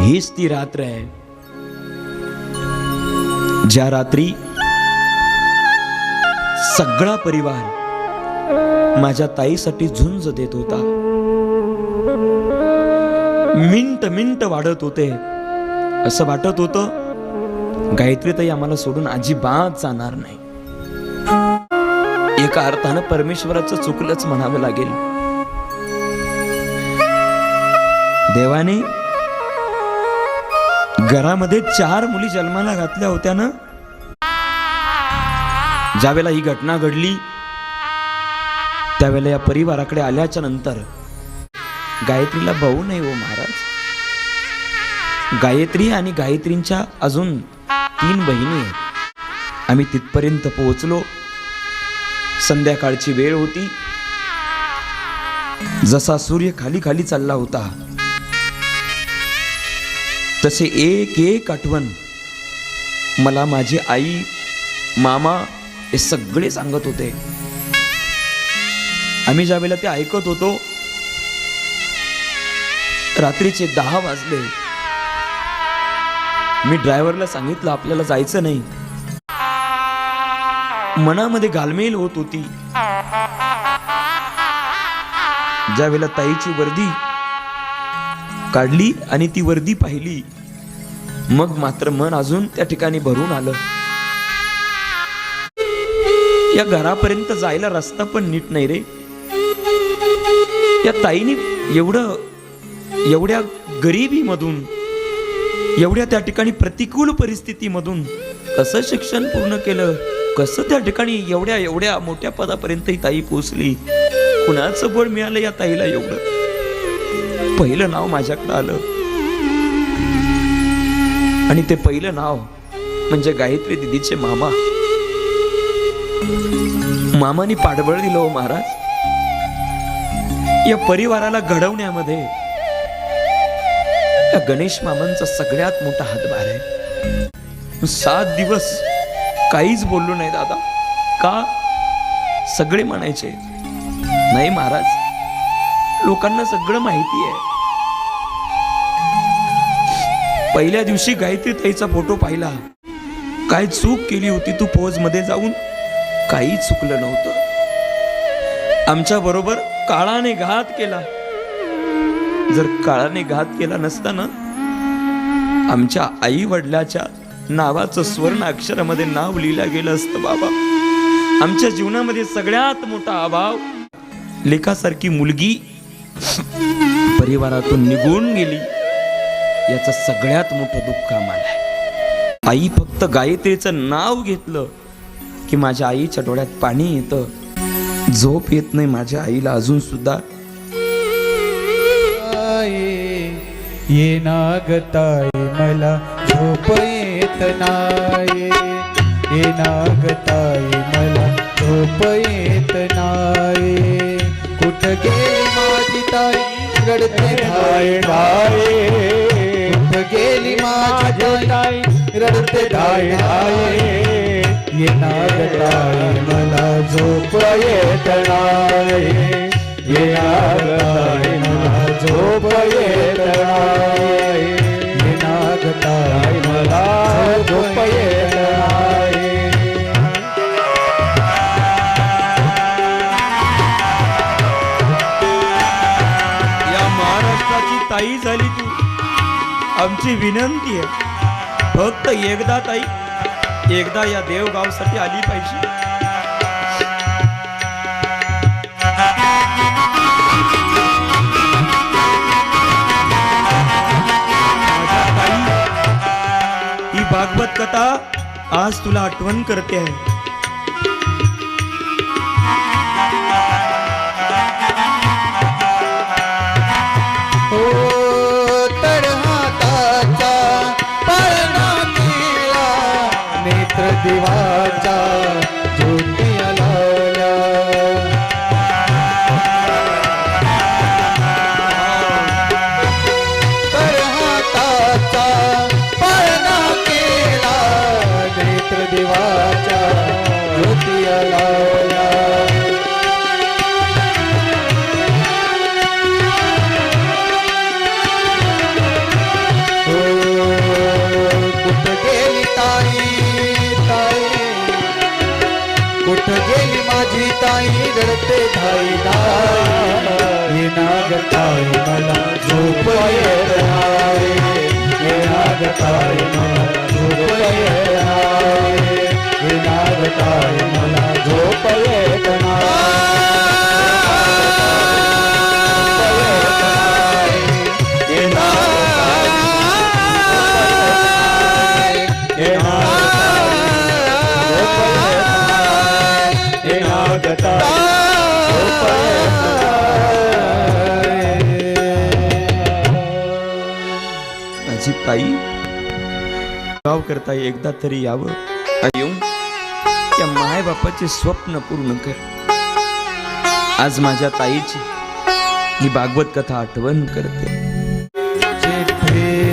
हीच ती रात्र आहे. ज्या रात्री सगळा परिवार माझ्या ताईसाठी झुंज देत होता. मिंट मिंट वाढत होते. असं वाटत होतं गायत्री ताई आम्हाला सोडून अजिबात जाणार नाही. एका अर्थानं परमेश्वराचं चुकलंच म्हणावं लागेल. देवाने घरामध्ये चार मुली जन्माला घातल्या होत्या ना ज्यावेळेला ही घटना घडली त्यावेळेला या परिवाराकडे आल्याच्यानंतर गायत्रीला भाऊ नाही हो महाराज. गायत्री आणि गायत्रींच्या अजून तीन बहिणी आहेत. आम्ही तिथपर्यंत पोहोचलो. संध्याकाळची वेळ होती. जसा सूर्य खाली खाली चालला होता तसे एक एक आठवण मला माझी आई मामा हे सगळे सांगत होते. आम्ही ज्या वेळेला ते ऐकत होतो रात्रीचे दहा वाजले. मी ड्रायव्हरला सांगितलं आपल्याला जायचं नाही. मनामध्ये घालमेल होत होती. ज्या वेळेला ताईची वर्दी काढली आणि ती वर्दी पाहिली. मग मात्र मन अजून त्या ठिकाणी भरून आलं. या घरापर्यंत जायला रस्ता पण नीट नाही रे. या ताईने एवढं एवढ्या गरिबीमधून एवढ्या त्या ठिकाणी प्रतिकूल परिस्थितीमधून कसं शिक्षण पूर्ण केलं? कसं त्या ठिकाणी एवढ्या एवढ्या मोठ्या पदापर्यंत ही ताई पोचली कुणाचं बळ मिळालं या ताईला एवढं? पहिलं नाव माझ्याकडं आलं. आणि ते पहिलं नाव म्हणजे गायत्री दिदीचे मामा. मामानी पाठबळ दिलं हो महाराज. या परिवाराला घडवण्यामध्ये गणेश मामांचा सगळ्यात मोठा हातभार आहे. सात दिवस काहीच बोललो नाही दादा. का? सगळे म्हणायचे नाही महाराज लोकांना सगळं माहिती आहे. पहिल्या दिवशी गायत्री ताईचा फोटो पाहिला. काय चूक केली होती तू पोजमध्ये जाऊन? काही चुकलं नव्हतं. आमच्या बरोबर काळाने घात केला. जर काळाने घात केला नसताना आमच्या आई वडिलाच्या नावाचं स्वर्ण अक्षरामध्ये नाव लिहिलं गेलं असतं बाबा. आमच्या जीवनामध्ये सगळ्यात मोठा अभाव लेखासारखी मुलगी परिवारातून निघून गेली. याचं सगळ्यात मोठं दुःख आम्हाला आहे. आई फक्त गायत्रीचं नाव घेतलं की माझ्या आईच्या डोळ्यात पाणी येतं. झोप येत नाही माझ्या आईला अजून सुद्धा. ये नागताय मला झोप येत नाही ये नागताय मला झोप येत नाही कुठ गेली ताई रडते धाय धाय गेली माझी ताई रडते धाय धाय येणार नागताय मला झोप येत नाही येणार नागताय मला झोप येत नाही महाराष्ट्राची ताई झाली तू. आमची विनंती आहे. फक्त एकदा ताई एकदा या देवगावसाठी आली पाहिजे. ही भागवत कथा आज तुला आठवण करते आहे. देवाच्या ज्योतिया लावल्या हो, कुठ गेली माझी ताई? रडते धाई धाई. नाग ताई मला झोप येत हाय नाग ताई करता एकदा तरी यावं. येऊन त्या मायबापाचे स्वप्न पूर्ण कर. आज माझ्या ताईची ही भागवत कथा आठवण करते. चिट्ठी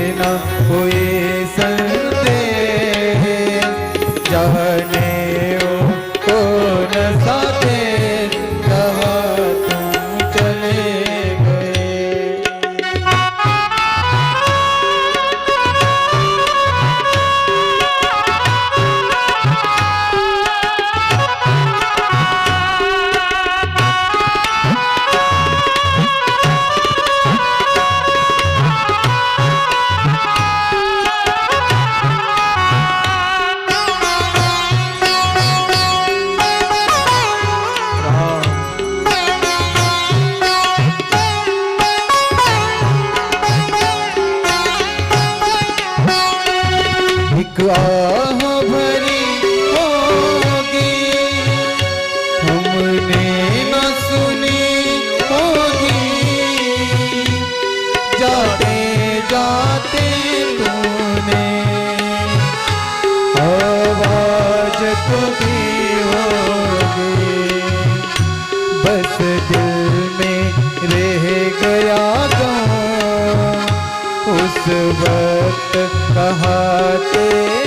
सुबत कहाते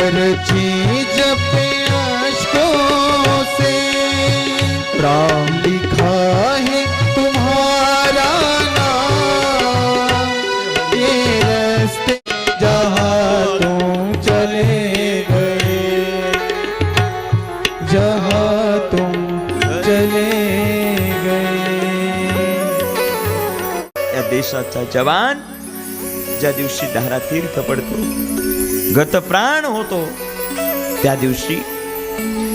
हर चीज पे अशकों से। प्राण लिखा है तुम्हारा नाम। ये रास्ते जहाँ तुम चले गए। जहाँ तुम चले गए। या देशाचा जवान ज्या दिवशी धारा तीर्थ पडतो गतप्राण होतो. त्या दिवशी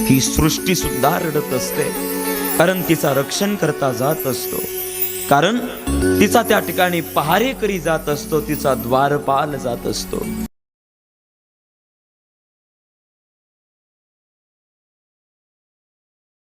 ही सृष्टी सुद्धा रडत असते. कारण तिचा रक्षण करता जात असतो. कारण तिचा त्या ठिकाणी पहारेकरी जात असतो. तिचा द्वारपाल जात असतो.